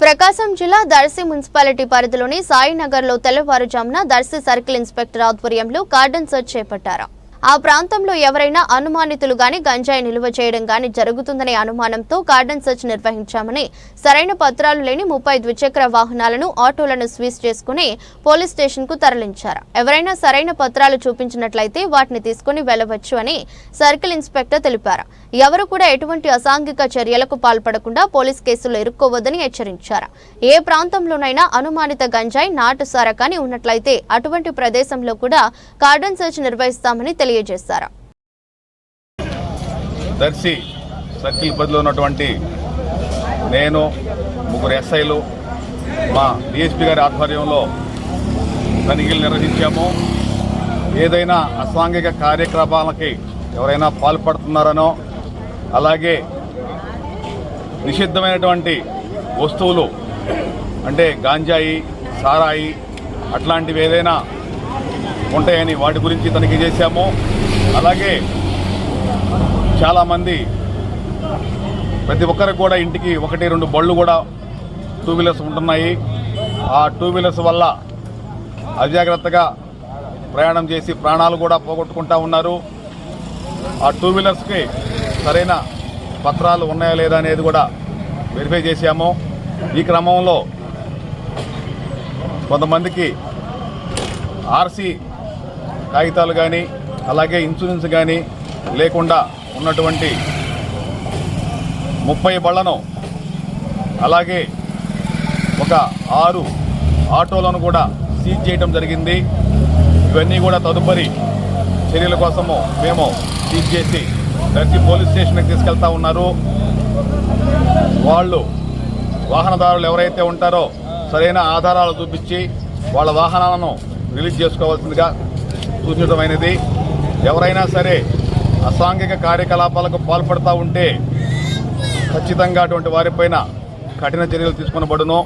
ప్రకాశం జిల్లా దర్శి మున్సిపాలిటీ పరిధిలోని సాయినగర్లో తెల్లవారుజామున దర్శి సర్కిల్ ఇన్స్పెక్టర్ ఆధ్వర్యంలో కార్డన్ సెర్చ్ చేపట్టారు. ఆ ప్రాంతంలో ఎవరైనా అనుమానితులు గాని గంజాయి నిల్వ చేయడం గాని జరుగుతుందనే అనుమానంతో కార్డన్ సెర్చ్ నిర్వహించామని సరైన పత్రాలు లేని ముప్పై ద్విచక్ర వాహనాలను ఆటోలను స్వీజ్ చేసుకుని పోలీస్ స్టేషన్కు తరలించారు. ఎవరైనా సరైన పత్రాలు చూపించినట్లయితే వాటిని తీసుకుని వెళ్ళవచ్చు అని సర్కిల్ ఇన్స్పెక్టర్ తెలిపారు. ఎవరు కూడా ఎటువంటి అసాంఘిక చర్యలకు పాల్పడకుండా పోలీస్ కేసులు ఇరుక్కోవద్దని హెచ్చరించారు. ఏ ప్రాంతంలోనైనా అనుమానిత గంజాయి నాటు సారకాని ఉన్నట్లయితే అటువంటి ప్రదేశంలో కూడా కార్డన్ సెర్చ్ నిర్వహిస్తామని తెలియజేశారు. దర్శి సర్కిల్ పరిధిలో ఉన్నటువంటి నేను ముగ్గురు ఎస్ఐలు మా డిఎస్పీ గారి ఆధ్వర్యంలో తనిఖీలు నిర్వహించాము. ఏదైనా అసాంఘిక కార్యక్రమాలకి ఎవరైనా పాల్పడుతున్నారనో అలాగే నిషిద్ధమైనటువంటి వస్తువులు అంటే గాంజాయి సారాయి అట్లాంటివి ఏదైనా ఉంటాయని వాటి గురించి తనిఖీ చేశాము. అలాగే చాలామంది ప్రతి ఒక్కరికి కూడా ఇంటికి ఒకటి రెండు బళ్ళు కూడా టూ వీలర్స్ ఉంటున్నాయి. ఆ టూ వీలర్స్ వల్ల అజాగ్రత్తగా ప్రయాణం చేసి ప్రాణాలు కూడా పోగొట్టుకుంటా ఉన్నారు. ఆ టూ వీలర్స్కి సరైన పత్రాలు ఉన్నాయా లేదా అనేది కూడా వెరిఫై చేశాము. ఈ క్రమంలో కొంతమందికి ఆర్సీ కాగితాలు కానీ అలాగే ఇన్సూరెన్స్ కానీ లేకుండా ఉన్నటువంటి ముప్పై బళ్ళను అలాగే ఒక ఆరు ఆటోలను కూడా సీజ్ చేయడం జరిగింది. ఇవన్నీ కూడా తదుపరి చర్యల కోసము మేము సీజ్ చేసి దర్శి పోలీస్ స్టేషన్కి తీసుకెళ్తా ఉన్నారు. వాళ్ళు వాహనదారులు ఎవరైతే ఉంటారో సరైన ఆధారాలు చూపించి వాళ్ళ వాహనాలను రిలీజ్ చేసుకోవాల్సిందిగా సూచితమైనది ఎవరైనా సరే అసాంఘిక కార్యకలాపాలకు పాల్పడతా ఉంటే ఖచ్చితంగా అటువంటి వారిపైన కఠిన చర్యలు తీసుకునబడును.